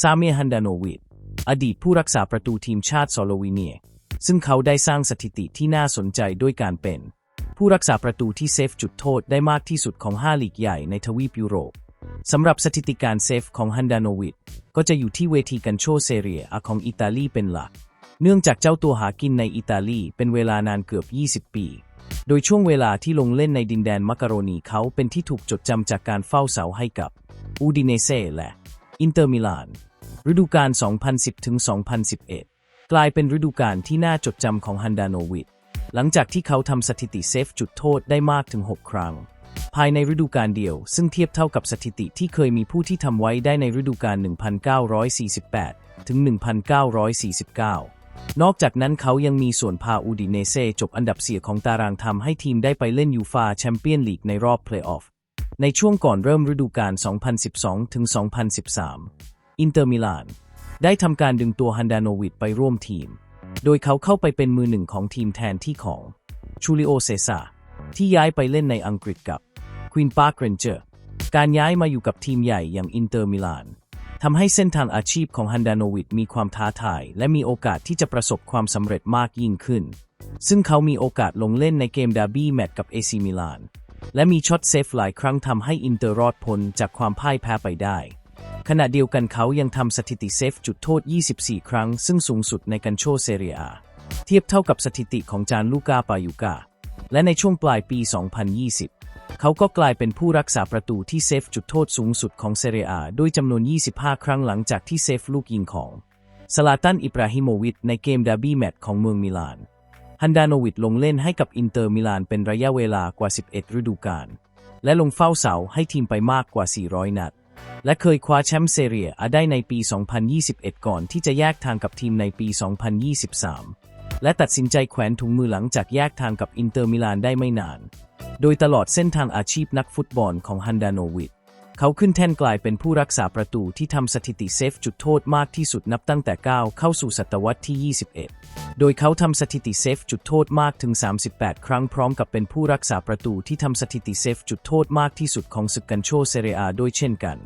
ซาเมียฮันดานโนวิดอดีตผู้รักษาประตูทีมชาติสโลวีเนีย ซึ่งเขาได้สร้างสถิติที่น่าสนใจด้วยการเป็น ผู้รักษาประตูที่เซฟจุดโทษได้มากที่สุดของ5ลีกใหญ่ในทวีปยุโรปสำหรับสถิติการเซฟของฮันดานโนวิดก็จะอยู่ที่เวทีกันโชเซเรียอาของอิตาลีเป็นหลัก เนื่องจากเจ้าตัวหากินในอิตาลีเป็นเวลานานเกือบ 20 ปี โดยช่วงเวลาที่ลงเล่นในดินแดนมักกะโรนีเขาเป็นที่ถูกจดจำจากการเฝ้าเสาให้กับอูดิเนเซ่และ อินเตอร์มิลาน ฤดูกาล 2010 ถึง 2011 กลายเป็นฤดูกาลที่น่าจดจำของฮันดานโนวิดหลังจากที่เขาทำสถิติเซฟจุดโทษได้มากถึง 6 ครั้ง ภายในฤดูกาลเดียว ซึ่งเทียบเท่ากับสถิติที่เคยมีผู้ที่ทำไว้ได้ในฤดูกาล 1948 ถึง 1949 นอกจากนั้นเขายังมีส่วนพาอูดิเนเซจบอันดับเสียของตารางทำให้ทีมได้ไปเล่นยูฟาแชมเปี้ยนลีกในรอบเพลย์ออฟ ในช่วงก่อนเริ่มฤดูกาล 2012 ถึง 2013 อินเตอร์มิลาน ได้ทำการดึงตัวฮันดานโนวิดไปร่วมทีม โดยเขาเข้าไปเป็นมือหนึ่งของทีมแทนที่ของชูริโอเซซาที่ย้ายไปเล่นในอังกฤษกับควีนปาร์คเรนเจอร์การย้ายมาอยู่กับทีมใหญ่อย่างอินเตอร์มิลานทำให้เส้นทางอาชีพของฮันดานโนวิดมีความท้าทาย และมีโอกาสที่จะประสบความสำเร็จมากยิ่งขึ้น ซึ่งเขามีโอกาสลงเล่นในเกมดาร์บี้แมตช์กับเอซิมิลาน และมีช็อตเซฟหลายครั้งทำให้อินเตอร์รอดพ้นจากความพ่ายแพ้ไปได้ ขณะเดียวกันเขายังทำสถิติเซฟจุดโทษ 24 ครั้ง ซึ่งสูงสุดในกันโชเซเรียอาเทียบเท่ากับสถิติของจานลูกาปายูกาและในช่วงปลายปี 2020 เขาก็กลายเป็นผู้รักษาประตูที่เซฟจุดโทษสูงสุดของเซเรียอาด้วยจำนวน 25 ครั้งหลังจากที่เซฟลูกยิงของสลาตันอิบราฮิโมวิชในเกมดาร์บี้แมตช์ของเมืองมิลาน ฮันดานโนวิดลงเล่นให้กับอินเตอร์มิลานเป็นระยะเวลากว่า 11 ฤดูกาล และลงเฝ้าเสาให้ทีมไปมากกว่า 400 นัด และเคยคว้าแชมป์เซเรียอาได้ในปี 2021 ก่อนที่จะแยกทางกับทีมในปี 2023 และตัดสินใจแขวนถุงมือหลังจากแยกทางกับอินเตอร์มิลานได้ไม่นาน โดยตลอดเส้นทางอาชีพนักฟุตบอลของฮันดานโนวิด เขาขึ้นแท่นกลายเป็นผู้รักษาประตูที่ทำสถิติเซฟจุดโทษมากที่สุดนับตั้งแต่ก้าวเข้าสู่ศตวรรษที่ 21 โดยเขาทำสถิติเซฟจุดโทษมากถึง 38 ครั้งพร้อมกับเป็นผู้รักษาประตูที่ทำสถิติเซฟจุดโทษมากที่สุดของศึกกันโชเซเรียโด้วยเช่นกัน